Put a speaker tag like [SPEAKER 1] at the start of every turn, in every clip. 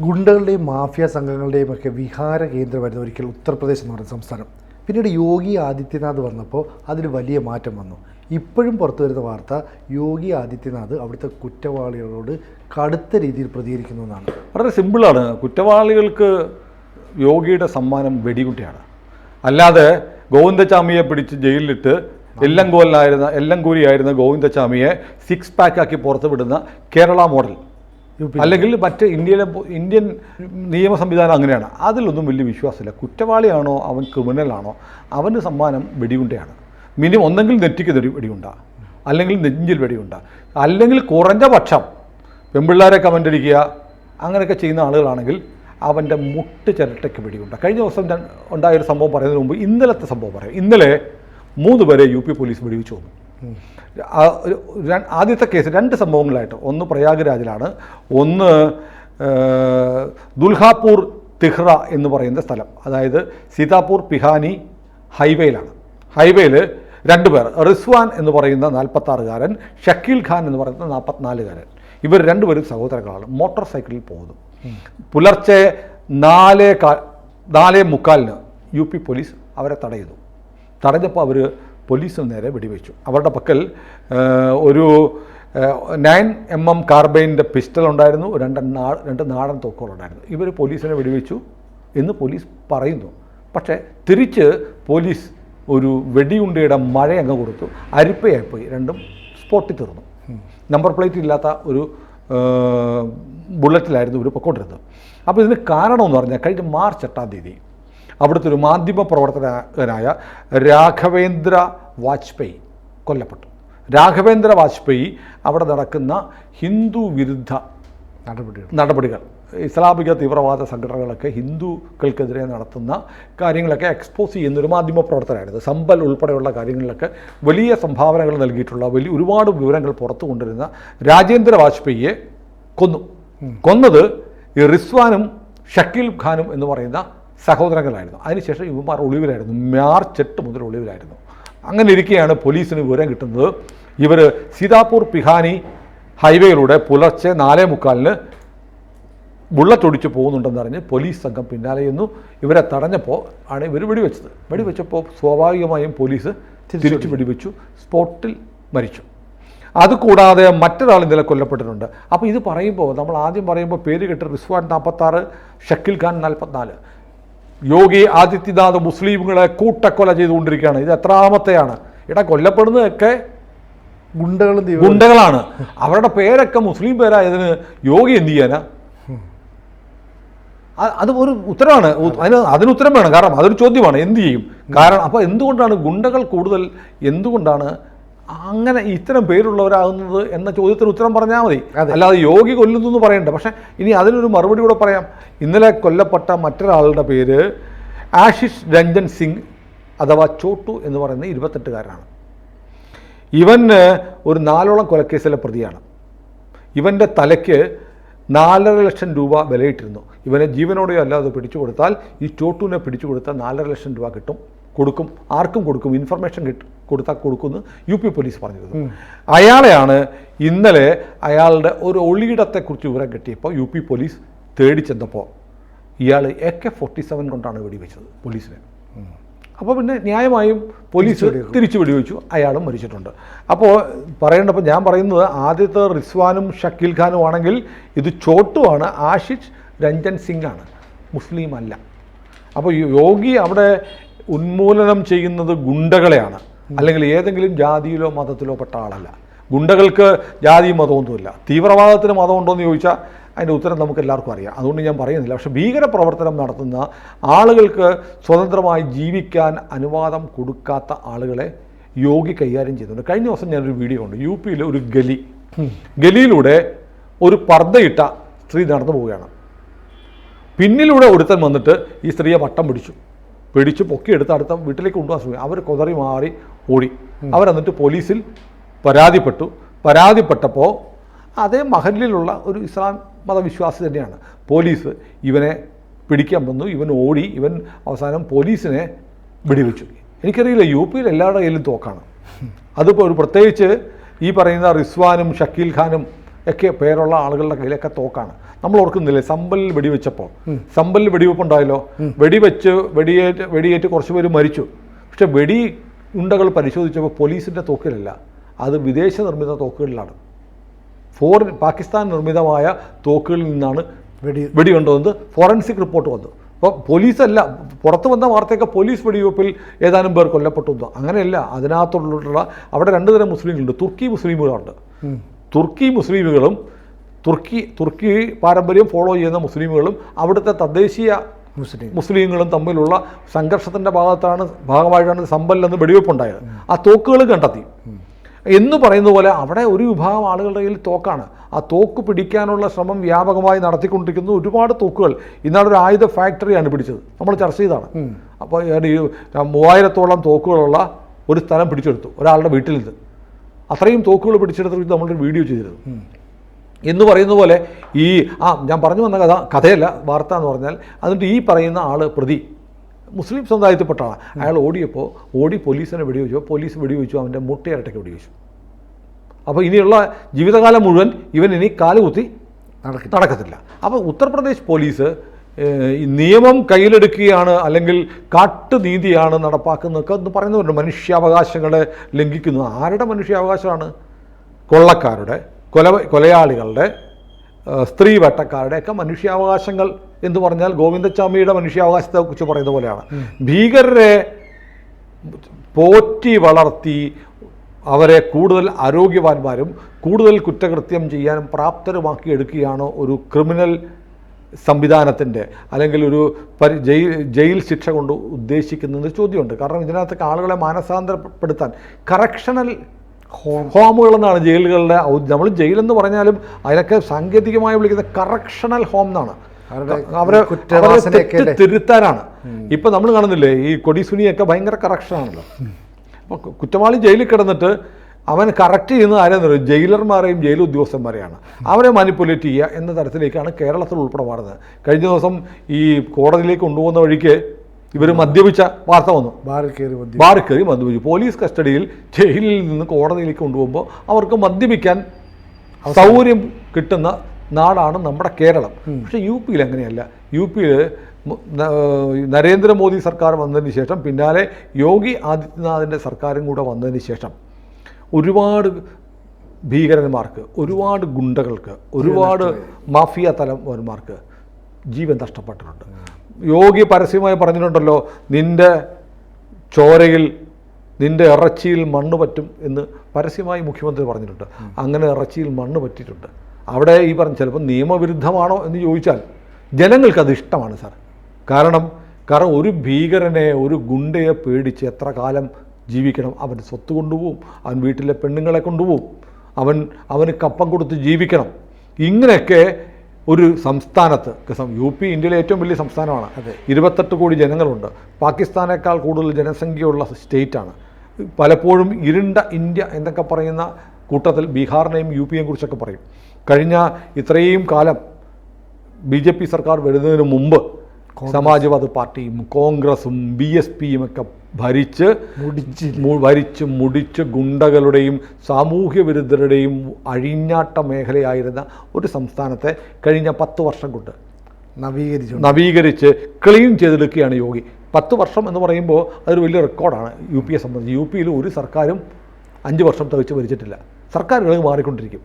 [SPEAKER 1] ഗുണ്ടകളുടെയും mafia സംഘങ്ങളുടെയും ഒക്കെ വിഹാര കേന്ദ്രമായിരുന്നു ഒരിക്കൽ ഉത്തർപ്രദേശ് എന്ന് പറയുന്ന സംസ്ഥാനം. പിന്നീട് യോഗി ആദിത്യനാഥ് വന്നപ്പോൾ അതിൽ വലിയ മാറ്റം വന്നു. ഇപ്പോഴും പുറത്തു വരുന്ന വാർത്ത യോഗി ആദിത്യനാഥ് അവിടുത്തെ കുറ്റവാളികളോട് കടുത്ത രീതിയിൽ പ്രതികരിക്കുന്നു എന്നാണ്.
[SPEAKER 2] വളരെ സിമ്പിളാണ്. കുറ്റവാളികൾക്ക് യോഗിയുടെ സമ്മാനം വെടികുട്ടിയാണ്. അല്ലാതെ ഗോവിന്ദചാമിയെ പിടിച്ച് ജയിലിലിട്ട് എല്ലങ്കോലിലായിരുന്ന എല്ലങ്കൂരിയായിരുന്ന ഗോവിന്ദചാമിയെ സിക്സ് പാക്കാക്കി പുറത്ത് വിടുന്ന കേരള മോഡൽ അല്ലെങ്കിൽ മറ്റ് ഇന്ത്യയിലെ ഇന്ത്യൻ നിയമ സംവിധാനം അങ്ങനെയാണ്. അതിലൊന്നും വലിയ വിശ്വാസമില്ല. കുറ്റവാളിയാണോ? അവൻ ക്രിമിനലാണോ? അവന് സമ്മാനം വെടിയുണ്ടയാണ്. മിനിമം ഒന്നെങ്കിൽ നെറ്റിക്ക് വെടി വെടിയുണ്ട. അല്ലെങ്കിൽ നെഞ്ചിൽ വെടിയുണ്ട. അല്ലെങ്കിൽ കുറഞ്ഞ പക്ഷം പെൺപിള്ളേരെ കമന്റ് അടിക്കുക അങ്ങനെയൊക്കെ ചെയ്യുന്ന ആളുകളാണെങ്കിൽ അവന്റെ മുട്ട് ചിരട്ടയ്ക്ക് വെടിയുണ്ട. കഴിഞ്ഞ ദിവസം ഉണ്ടായൊരു സംഭവം പറയുന്നതിന് മുമ്പ് ഇന്നലത്തെ സംഭവം പറയാം. ഇന്നലെ മൂന്ന് പേരെ യു പി പോലീസ് വെടിവെച്ച് ര- ആദ്യത്തെ കേസ് രണ്ട് സംഭവങ്ങളായിട്ട്. ഒന്ന് പ്രയാഗ്രാജിലാണ് ഒന്ന് ദുൽഹാപൂർ തിഹ്റ എന്ന് പറയുന്ന സ്ഥലം. അതായത് സീതാപൂർ പിഹാനി ഹൈവേയിലാണ്. ഹൈവേയിൽ രണ്ട് പേർ റിസ്വാൻ എന്ന് പറയുന്ന നാൽപ്പത്താറുകാരൻ ഷക്കീൽ ഖാൻ എന്ന് പറയുന്ന നാൽപ്പത്തിനാലുകാരൻ. ഇവർ രണ്ടുപേരും സഹോദരങ്ങളാണ്. മോട്ടോർ സൈക്കിളിൽ പോകുന്നു. പുലർച്ചെ നാലേ കാ നാലേ മുക്കാലിന് യു പി പോലീസ് അവരെ തടയുന്നു. തടഞ്ഞപ്പോൾ അവർ പോലീസിന് നേരെ വെടിവെച്ചു. അവരുടെ പക്കൽ ഒരു നയൻ എം എം കാർബൈന്റെ പിസ്റ്റൾ ഉണ്ടായിരുന്നു. രണ്ട് നാ രണ്ട് നാടൻ തോക്കുകളുണ്ടായിരുന്നു ഇവർ പോലീസിനെ വെടിവെച്ചു എന്ന് പോലീസ് പറയുന്നു. പക്ഷേ തിരിച്ച് പോലീസ് ഒരു വെടിയുണ്ടയുടെ മഴ അങ്ങ് കൊടുത്തു. അരിപ്പയായിപ്പോയി. രണ്ടും സ്പോട്ടിൽ തീർന്നു. നമ്പർ പ്ലേറ്റ് ഇല്ലാത്ത ഒരു ബുള്ളറ്റിലായിരുന്നു ഇവർ പൊക്കോണ്ടിരുന്നത്. അപ്പോൾ ഇതിന് കാരണമെന്ന് പറഞ്ഞാൽ കഴിഞ്ഞ മാർച്ച് എട്ടാം തീയതി അവിടുത്തെ ഒരു മാധ്യമ പ്രവർത്തകനായ രാഘവേന്ദ്ര വാജ്പേയി കൊല്ലപ്പെട്ടു. രാഘവേന്ദ്ര വാജ്പേയി അവിടെ നടക്കുന്ന ഹിന്ദു വിരുദ്ധ
[SPEAKER 1] നടപടികൾ.
[SPEAKER 2] നടപടികൾ ഇസ്ലാമിക തീവ്രവാദ സംഘടനകളൊക്കെ ഹിന്ദുക്കൾക്കെതിരെ നടത്തുന്ന കാര്യങ്ങളൊക്കെ എക്സ്പോസ് ചെയ്യുന്ന ഒരു മാധ്യമ പ്രവർത്തനമായിരുന്നു സമ്പൽ ഉൾപ്പെടെയുള്ള കാര്യങ്ങളിലൊക്കെ വലിയ സംഭാവനകൾ നൽകിയിട്ടുള്ള വലിയ ഒരുപാട് വിവരങ്ങൾ പുറത്തു കൊണ്ടുവരുന്ന രാജേന്ദ്ര വാജ്പേയിയെ കൊന്നു. കൊന്നത് ഈ റിസ്വാനും ഷക്കീൽ ഖാനും എന്ന് പറയുന്ന സഹോദരങ്ങളായിരുന്നു. അതിനുശേഷം ഇവന്മാർ ഒളിവിലായിരുന്നു. മാർച്ച് എട്ട് മുതൽ ഒളിവിലായിരുന്നു. അങ്ങനെ ഇരിക്കെയാണ് പോലീസിന് വിവരം കിട്ടുന്നത്. ഇവർ സീതാപൂർ പിഹാനി ഹൈവേയിലൂടെ പുലർച്ചെ നാലേ മുക്കാലിന് ബുള്ളറ്റ് ഒടിച്ച് പോകുന്നുണ്ടെന്ന് അറിഞ്ഞ് പോലീസ് സംഘം പിന്നാലെ ചെന്നു. ഇവരെ തടഞ്ഞപ്പോൾ ആണ് ഇവർ വെടിവെച്ചത്. വെടിവെച്ചപ്പോൾ സ്വാഭാവികമായും പോലീസ് തിരിച്ചു വെടിവെച്ചു. സ്പോട്ടിൽ മരിച്ചു. അതുകൂടാതെ മറ്റൊരാൾ ഇന്നലെ കൊല്ലപ്പെട്ടിട്ടുണ്ട്. അപ്പോൾ ഇത് പറയുമ്പോൾ നമ്മൾ ആദ്യം പറയുമ്പോൾ പേര് കെട്ട് റിസ്വാൻ നാൽപ്പത്താറ് ഷക്കിൽ ഖാൻ നാൽപ്പത്തിനാല്. യോഗി ആദിത്യനാഥ് മുസ്ലിമുകളെ കൂട്ടക്കൊല ചെയ്തുകൊണ്ടിരിക്കുകയാണ്. ഇത് എത്രാമത്തെയാണ്? ഇട കൊല്ലപ്പെടുന്നതൊക്കെ
[SPEAKER 1] ഗുണ്ടകളും
[SPEAKER 2] ഗുണ്ടകളാണ്. അവരുടെ പേരൊക്കെ മുസ്ലിം പേരായതിന് യോഗി എന്ത് ചെയ്യാനാ? അത് ഒരു ഉത്തരമാണ് അതിന് അതിന് ഉത്തരം വേണം. കാരണം അതൊരു ചോദ്യമാണ്. എന്ത് ചെയ്യും? കാരണം അപ്പോൾ എന്തുകൊണ്ടാണ് ഗുണ്ടകൾ കൂടുതൽ? എന്തുകൊണ്ടാണ് അങ്ങനെ ഇത്തരം പേരുള്ളവരാകുന്നത് എന്ന ചോദ്യത്തിന് ഉത്തരം പറഞ്ഞാൽ മതി. അല്ലാതെ യോഗി കൊല്ലുന്നു എന്ന് പറയണ്ട. പക്ഷേ ഇനി അതിനൊരു മറുപടി കൂടെ പറയാം. ഇന്നലെ കൊല്ലപ്പെട്ട മറ്റൊരാളുടെ പേര് ആഷിഷ് രഞ്ജൻ സിംഗ് അഥവാ ചോട്ടു എന്ന് പറയുന്ന ഇരുപത്തെട്ടുകാരനാണ്. ഇവൻ ഒരു നാലോളം കൊലക്കേസിലെ പ്രതിയാണ്. ഇവന്റെ തലയ്ക്ക് നാലര ലക്ഷം രൂപ വിലയിട്ടിരുന്നു. ഇവനെ ജീവനോടെയോ അല്ലാതെ പിടിച്ചു കൊടുത്താൽ ഈ ചോട്ടുവിനെ പിടിച്ചു കൊടുത്താൽ നാലര ലക്ഷം രൂപ കിട്ടും. കൊടുക്കും. ആർക്കും കൊടുക്കും. ഇൻഫർമേഷൻ കിട്ടും. കൊടുത്താൽ കൊടുക്കുമെന്ന് യു പി പോലീസ് പറഞ്ഞിരുന്നു. അയാളെയാണ് ഇന്നലെ അയാളുടെ ഒരു ഒളിയിടത്തെക്കുറിച്ച് വിവരം കിട്ടിയപ്പോൾ യു പി പോലീസ് തേടി ചെന്നപ്പോൾ ഇയാൾ എ കെ ഫോർട്ടി സെവൻ കൊണ്ടാണ് വെടിവെച്ചത് പോലീസിനെ. അപ്പോൾ പിന്നെ ന്യായമായും പോലീസ് തിരിച്ചു വെടിവെച്ചു. അയാളും മരിച്ചിട്ടുണ്ട്. അപ്പോൾ പറയേണ്ടപ്പോൾ ഞാൻ പറയുന്നത് ആദ്യത്തെ റിസ്വാനും ഷക്കീൽ ഖാനും ആണെങ്കിൽ ഇത് ചോട്ടുമാണ് ആഷിഷ് രഞ്ജൻ സിംഗ് ആണ് മുസ്ലിം അല്ല. അപ്പോൾ യോഗി അവിടെ ഉന്മൂലനം ചെയ്യുന്നത് ഗുണ്ടകളെയാണ്. അല്ലെങ്കിൽ ഏതെങ്കിലും ജാതിയിലോ മതത്തിലോ പെട്ട ആളല്ല. ഗുണ്ടകൾക്ക് ജാതിയും മതമൊന്നുമില്ല. തീവ്രവാദത്തിന് മതമുണ്ടോ എന്ന് ചോദിച്ചാൽ അതിന്റെ ഉത്തരം നമുക്ക് എല്ലാവർക്കും അറിയാം. അതുകൊണ്ട് ഞാൻ പറയുന്നില്ല. പക്ഷേ ഭീകര പ്രവർത്തനം നടത്തുന്ന ആളുകൾക്ക് സ്വതന്ത്രമായി ജീവിക്കാൻ അനുവാദം കൊടുക്കാത്ത ആളുകളെ യോഗി കൈകാര്യം ചെയ്യുന്നുണ്ട്. കഴിഞ്ഞ ദിവസം ഞാനൊരു വീഡിയോ ഉണ്ട് യു പിയിലെ ഒരു ഗലി. ഗലിയിലൂടെ ഒരു പർദ്ദയിട്ട സ്ത്രീ നടന്നു പോവുകയാണ്. പിന്നിലൂടെ ഒരുത്തൻ വന്നിട്ട് ഈ സ്ത്രീയെ വട്ടം പിടിച്ചു. പിടിച്ച് പൊക്കിയെടുത്ത് അടുത്ത വീട്ടിലേക്ക് കൊണ്ടുപോകാൻ ശ്രമിക്കും അവർ കുതറി മാറി ഓടി അവരെന്നിട്ട് പോലീസിൽ പരാതിപ്പെട്ടു. പരാതിപ്പെട്ടപ്പോൾ അതേ മഹലിലുള്ള ഒരു ഇസ്ലാം മതവിശ്വാസി തന്നെയാണ്. പോലീസ് ഇവനെ പിടിക്കാൻ വന്നു. ഇവൻ ഓടി. ഇവൻ അവസാനം പോലീസിനെ വെടിവെച്ചു. എനിക്കറിയില്ല യു പിയിൽ എല്ലാവരുടെ കയ്യിലും തോക്കാണ്. അതിപ്പോൾ ഒരു പ്രത്യേകിച്ച് ഈ പറയുന്ന റിസ്വാനും ഷക്കീൽ ഖാനും ഒക്കെ പേരുള്ള ആളുകളുടെ കയ്യിലൊക്കെ തോക്കാണ്. നമ്മൾ ഓർക്കുന്നില്ലേ സമ്പലിൽ വെടിവെച്ചപ്പോൾ? സമ്പലിൽ വെടിവെപ്പ് ഉണ്ടായല്ലോ വെടിവെച്ച് വെടിയേറ്റ് വെടിയേറ്റ് കുറച്ച് പേര് മരിച്ചു. പക്ഷെ വെടി ഉണ്ടകൾ പരിശോധിച്ചപ്പോൾ പോലീസിന്റെ തോക്കിലല്ല അത് വിദേശ നിർമ്മിത തോക്കുകളിലാണ്. ഫോറിൻ പാകിസ്ഥാൻ നിർമ്മിതമായ തോക്കുകളിൽ നിന്നാണ്
[SPEAKER 1] വെടി
[SPEAKER 2] വെടി കൊണ്ടുവന്നത് ഫോറൻസിക് റിപ്പോർട്ട് വന്നു. അപ്പോൾ പോലീസല്ല പുറത്തു വന്ന വാർത്തയൊക്കെ പോലീസ് വെടിവെപ്പിൽ ഏതാനും പേർ കൊല്ലപ്പെട്ടു അങ്ങനെയല്ല അതിനകത്തുള്ള അവിടെ രണ്ട് തരം മുസ്ലിങ്ങളുണ്ട് തുർക്കി മുസ്ലിമുകളുണ്ട്. തുർക്കി മുസ്ലിമുകളും തുർക്കി തുർക്കി പാരമ്പര്യം ഫോളോ ചെയ്യുന്ന മുസ്ലിമുകളും അവിടുത്തെ തദ്ദേശീയ മുസ്ലിങ്ങളും തമ്മിലുള്ള സംഘർഷത്തിന്റെ ഭാഗത്താണ് ഭാഗമായിട്ടാണ് സമ്പലിലെന്ന് വെടിവെപ്പുണ്ടായത്. ആ തോക്കുകൾ കണ്ടെത്തി. എന്ന് പറയുന്ന പോലെ അവിടെ ഒരു വിഭാഗം ആളുകളുടെ കയ്യിൽ തോക്കാണ്. ആ തോക്ക് പിടിക്കാനുള്ള ശ്രമം വ്യാപകമായി നടത്തിക്കൊണ്ടിരിക്കുന്ന ഒരുപാട് തോക്കുകൾ. ഇന്നാളൊരു ആയുധ ഫാക്ടറിയാണ് പിടിച്ചത്. നമ്മൾ ചർച്ച ചെയ്താണ് അപ്പോൾ മൂവായിരത്തോളം തോക്കുകളുള്ള ഒരു സ്ഥലം പിടിച്ചെടുത്തു. ഒരാളുടെ വീട്ടിൽ നിന്ന്. അത്രയും തോക്കുകൾ പിടിച്ചെടുത്ത് നമ്മളൊരു വീഡിയോ ചെയ്തിരുന്നു. എന്ന് പറയുന്ന പോലെ ഈ ആ ഞാൻ പറഞ്ഞു വന്ന കഥ കഥയല്ല വാർത്ത എന്ന് പറഞ്ഞാൽ എന്നിട്ട് ഈ പറയുന്ന ആൾ പ്രതി മുസ്ലിം സമുദായത്തിൽപ്പെട്ട ആളാണ് അയാൾ ഓടിയപ്പോൾ ഓടി പോലീസിനെ വെടിവെച്ചു. പോലീസ് വെടിവെച്ചു അവന്റെ മുട്ടയിരട്ടയ്ക്ക് വെടിവെച്ചു. അപ്പോൾ ഇനിയുള്ള ജീവിതകാലം മുഴുവൻ ഇവൻ ഇനി കാലുകുത്തി നടക്കത്തില്ല. അപ്പോൾ ഉത്തർപ്രദേശ് പോലീസ് നിയമം കയ്യിലെടുക്കുകയാണ് അല്ലെങ്കിൽ കാട്ടുനീതിയാണ് നടപ്പാക്കുന്നതൊക്കെ എന്ന് പറയുന്നവരുണ്ട്. മനുഷ്യാവകാശങ്ങളെ ലംഘിക്കുന്നു. ആരുടെ മനുഷ്യാവകാശമാണ്? കൊള്ളക്കാരുടെ. കൊല കൊലയാളികളുടെ സ്ത്രീ വേട്ടക്കാരുടെ ഒക്കെ മനുഷ്യാവകാശങ്ങൾ എന്ന് പറഞ്ഞാൽ ഗോവിന്ദസ്വാമിയുടെ മനുഷ്യാവകാശത്തെ കുറിച്ച് പറയുന്ന പോലെയാണ്. ഭീകരരെ പോറ്റി വളർത്തി അവരെ കൂടുതൽ ആരോഗ്യവാന്മാരും കൂടുതൽ കുറ്റകൃത്യം ചെയ്യാനും പ്രാപ്തരുമാക്കി എടുക്കുകയാണ് ഒരു ക്രിമിനൽ സംവിധാനത്തിന്റെ അല്ലെങ്കിൽ ഒരു പരി ജയിൽ ജയിൽ ശിക്ഷ കൊണ്ട് ഉദ്ദേശിക്കുന്നത് ചോദ്യമുണ്ട്. കാരണം ഇതിനകത്തൊക്കെ ആളുകളെ മാനസാന്തരപ്പെടുത്താൻ കറക്ഷണൽ ഹോമുകൾ എന്നാണ് ജയിലുകളുടെ നമ്മൾ ജയിലെന്ന് പറഞ്ഞാലും അതിനൊക്കെ സാങ്കേതികമായി വിളിക്കുന്ന കറക്ഷണൽ ഹോം എന്നാണ്. അവരെ തെറ്റ് തിരുത്താനാണ്. ഇപ്പം നമ്മൾ കാണുന്നില്ലേ ഈ കൊടിസുനിയൊക്കെ ഭയങ്കര കറക്ഷനാണല്ലോ അപ്പോൾ കുറ്റവാളി ജയിലിൽ കിടന്നിട്ട് അവൻ കറക്റ്റ് ചെയ്യുന്നത് ആരെന്ന് പറയും ജയിലർമാരെയും ജയിൽ ഉദ്യോഗസ്ഥന്മാരെയാണ്. അവരെ മാനിപ്പുലേറ്റ് ചെയ്യുക എന്ന തരത്തിലേക്കാണ് കേരളത്തിൽ ഉൾപ്പെടെ മാറുന്നത്. കഴിഞ്ഞ ദിവസം ഈ കോടതിയിലേക്ക് കൊണ്ടുപോകുന്ന വഴിക്ക് ഇവർ മദ്യപിച്ച വാർത്ത വന്നു.
[SPEAKER 1] ബാറിൽ കയറി
[SPEAKER 2] ബാറിൽ കയറി മദ്യപിച്ചു. പോലീസ് കസ്റ്റഡിയിൽ ജയിലിൽ നിന്ന് കോടതിയിലേക്ക് കൊണ്ടുപോകുമ്പോൾ അവർക്ക് മദ്യപിക്കാൻ സൗകര്യം കിട്ടുന്ന നാടാണ് നമ്മുടെ കേരളം. പക്ഷേ യു പിയിൽ അങ്ങനെയല്ല. യു പിയിൽ നരേന്ദ്രമോദി സർക്കാർ വന്നതിന് ശേഷം പിന്നാലെ യോഗി ആദിത്യനാഥിന്റെ സർക്കാരും കൂടെ വന്നതിന് ശേഷം ഒരുപാട് ഭീകരന്മാർക്ക് ഒരുപാട് ഗുണ്ടകൾക്ക് ഒരുപാട് മാഫിയ തലവന്മാർക്ക് ജീവൻ നഷ്ടപ്പെട്ടിട്ടുണ്ട്. യോഗി പരസ്യമായി പറഞ്ഞിട്ടുണ്ടല്ലോ നിന്റെ ചോരയിൽ നിന്റെ ഇറച്ചിയിൽ മണ്ണ് പറ്റും എന്ന് പരസ്യമായി മുഖ്യമന്ത്രി പറഞ്ഞിട്ടുണ്ട്. അങ്ങനെ ഇറച്ചിയിൽ മണ്ണ് പറ്റിയിട്ടുണ്ട്. അവിടെ ഈ പറഞ്ഞ ചിലപ്പോൾ നിയമവിരുദ്ധമാണോ എന്ന് ചോദിച്ചാൽ ജനങ്ങൾക്കത് ഇഷ്ടമാണ് സാർ. കാരണം കാരണം ഒരു ഭീകരനെ ഒരു ഗുണ്ടയെ പേടിച്ച് എത്ര കാലം ജീവിക്കണം? അവൻ സ്വത്ത് കൊണ്ടുപോകും അവൻ വീട്ടിലെ പെണ്ണുങ്ങളെ കൊണ്ടുപോകും അവൻ അവന് കപ്പം കൊടുത്ത് ജീവിക്കണം. ഇങ്ങനെയൊക്കെ ഒരു സംസ്ഥാനത്ത് യു പി ഇന്ത്യയിലെ ഏറ്റവും വലിയ സംസ്ഥാനമാണ്. ഇരുപത്തെട്ട് കോടി ജനങ്ങളുണ്ട്. പാകിസ്ഥാനേക്കാൾ കൂടുതൽ ജനസംഖ്യയുള്ള സ്റ്റേറ്റാണ്. പലപ്പോഴും ഇരുണ്ട ഇന്ത്യ എന്നൊക്കെ പറയുന്ന കൂട്ടത്തിൽ ബീഹാറിനെയും യു പിയെയും കുറിച്ചൊക്കെ പറയും. കഴിഞ്ഞ ഇത്രയും കാലം ബി ജെ പി സർക്കാർ വരുന്നതിന് മുമ്പ് സമാജ്വാദി പാർട്ടിയും കോൺഗ്രസും ബി എസ് പിയും ഒക്കെ ഭരിച്ച്
[SPEAKER 1] മുടിച്ച്
[SPEAKER 2] ഭരിച്ച് മുടിച്ച് ഗുണ്ടകളുടെയും സാമൂഹ്യ വിരുദ്ധരുടെയും അഴിഞ്ഞാട്ട മേഖലയായിരുന്ന ഒരു സംസ്ഥാനത്തെ കഴിഞ്ഞ പത്ത് വർഷം കൊണ്ട്
[SPEAKER 1] നവീകരിച്ചു.
[SPEAKER 2] നവീകരിച്ച് ക്ലീൻ ചെയ്തെടുക്കുകയാണ് യോഗി. പത്ത് വർഷം എന്ന് പറയുമ്പോൾ അതൊരു വലിയ റെക്കോർഡാണ് യു പിയെ സംബന്ധിച്ച്. യു പിയിൽ ഒരു സർക്കാരും അഞ്ച് വർഷം തവിച്ച് ഭരിച്ചിട്ടില്ല. സർക്കാരുകൾ മാറിക്കൊണ്ടിരിക്കും.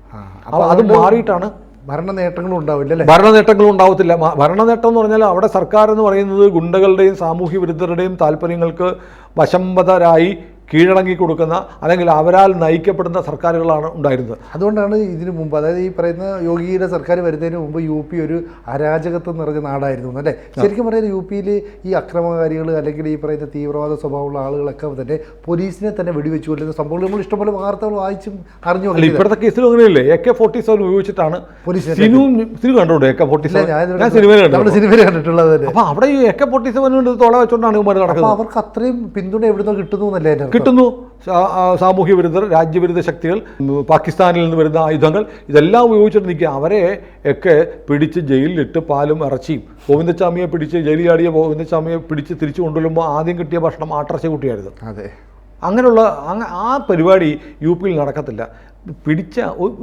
[SPEAKER 2] അപ്പോൾ അത് മാറിയിട്ടാണ്
[SPEAKER 1] ഭരണ നേട്ടങ്ങളും ഉണ്ടാവില്ല അല്ലേ?
[SPEAKER 2] ഭരണ നേട്ടങ്ങളും ഉണ്ടാവത്തില്ല. ഭരണ നേട്ടം എന്ന് പറഞ്ഞാൽ അവിടെ സർക്കാർ എന്ന് പറയുന്നത് ഗുണ്ടകളുടെയും സാമൂഹ്യ വിരുദ്ധരുടെയും താല്പര്യങ്ങൾക്ക് വശംവതരായി കീഴടങ്ങി കൊടുക്കുന്ന അല്ലെങ്കിൽ അവരാൽ നയിക്കപ്പെടുന്ന സർക്കാരുകളാണ് ഉണ്ടായിരുന്നത്.
[SPEAKER 1] അതുകൊണ്ടാണ് ഇതിനു മുമ്പ് അതായത് ഈ പറയുന്ന യോഗിയുടെ സർക്കാർ വരുന്നതിന് മുമ്പ് യു പി ഒരു അരാജകത്വം നിറഞ്ഞ നാടായിരുന്നു അല്ലേ ശരിക്കും പറയുന്നത് യു പിയിൽ ഈ അക്രമകാരികൾ അല്ലെങ്കിൽ ഈ പറയുന്ന തീവ്രവാദ സ്വഭാവമുള്ള ആളുകളൊക്കെ തന്നെ പോലീസിനെ തന്നെ വെടിവെച്ചു കൊല്ലുന്ന സംഭവങ്ങൾ നമ്മൾ ഇഷ്ടംപോലെ വാർത്തകൾ വായിച്ചും അറിഞ്ഞു
[SPEAKER 2] ഇപ്പോഴത്തെ കേസിലും അങ്ങനെയല്ലേ? എ കെ ഫോർട്ടി സെവൻ ഉപയോഗിച്ചിട്ടാണ്
[SPEAKER 1] കണ്ടോട്ടെ
[SPEAKER 2] സിനു സിനു കണ്ടോണ്ട് എ കെ ഫോർട്ടി സെവൻ?
[SPEAKER 1] ഞാൻ
[SPEAKER 2] സിനിമയിൽ
[SPEAKER 1] നമ്മൾ
[SPEAKER 2] കണ്ടു
[SPEAKER 1] സിനിമയിൽ കണ്ടിട്ടുള്ളത് തന്നെ.
[SPEAKER 2] അപ്പൊ അവിടെ ഈ എ കെ ഫോർട്ടി സെവൻ കൊണ്ട് വെച്ചുകൊണ്ടാണ് ഇവന്മാർ നടക്കുന്നത്.
[SPEAKER 1] അവർക്ക് അത്രയും പിന്തുണ എവിടുന്നോ കിട്ടുന്നു എന്നല്ലേ?
[SPEAKER 2] കിട്ടുന്നു. സാമൂഹ്യ വിരുദ്ധർ രാജ്യവിരുദ്ധ ശക്തികൾ പാകിസ്ഥാനിൽ നിന്ന് വരുന്ന ആയുധങ്ങൾ ഇതെല്ലാം ഉപയോഗിച്ചിട്ട് നിൽക്കുക. അവരെ ഒക്കെ പിടിച്ച് ജയിലിലിട്ട് പാലും ഇറച്ചിയും. ഗോവിന്ദസ്വാമിയെ പിടിച്ച് ജയിലിലാടിയ ഗോവിന്ദസ്വാമിയെ പിടിച്ച് തിരിച്ചു കൊണ്ടുവരുമ്പോൾ ആദ്യം കിട്ടിയ ഭക്ഷണം ആട്ടർച്ച കുട്ടിയായിരുന്നു.
[SPEAKER 1] അതെ.
[SPEAKER 2] അങ്ങനെയുള്ള അങ്ങ ആ പരിപാടി യു പിയിൽ നടക്കത്തില്ല. പിടിച്ച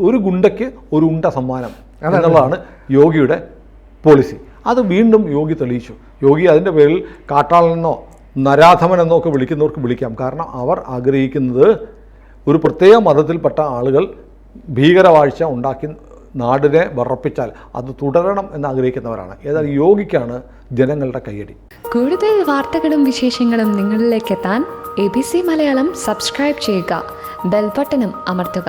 [SPEAKER 2] ഒരു ഗുണ്ടയ്ക്ക് ഒരു ഉണ്ട സമ്മാനം എന്നുള്ളതാണ് യോഗിയുടെ പോളിസി. അത് വീണ്ടും യോഗി തെളിയിച്ചു. യോഗി അതിന്റെ പേരിൽ കാട്ടാളനെന്നോ നരാധമനെന്നോ എന്നൊക്കെ വിളിക്കുന്നവർക്ക് വിളിക്കാം. കാരണം അവർ ആഗ്രഹിക്കുന്നത് ഒരു പ്രത്യേക മതത്തിൽപ്പെട്ട ആളുകൾ ഭീകരവാഴ്ച ഉണ്ടാക്കി നാടിനെ വറപ്പിച്ചാൽ അത് തുടരണം എന്ന് ആഗ്രഹിക്കുന്നവരാണ് ഏതായാലും യോഗിക്കാണ് ജനങ്ങളുടെ കയ്യടി.
[SPEAKER 3] കൂടുതൽ വാർത്തകളും വിശേഷങ്ങളും നിങ്ങളിലേക്ക് എത്താൻ A B C Malayalam subscribe ചെയ്യുക. ബെൽബട്ടനും അമർത്തുക.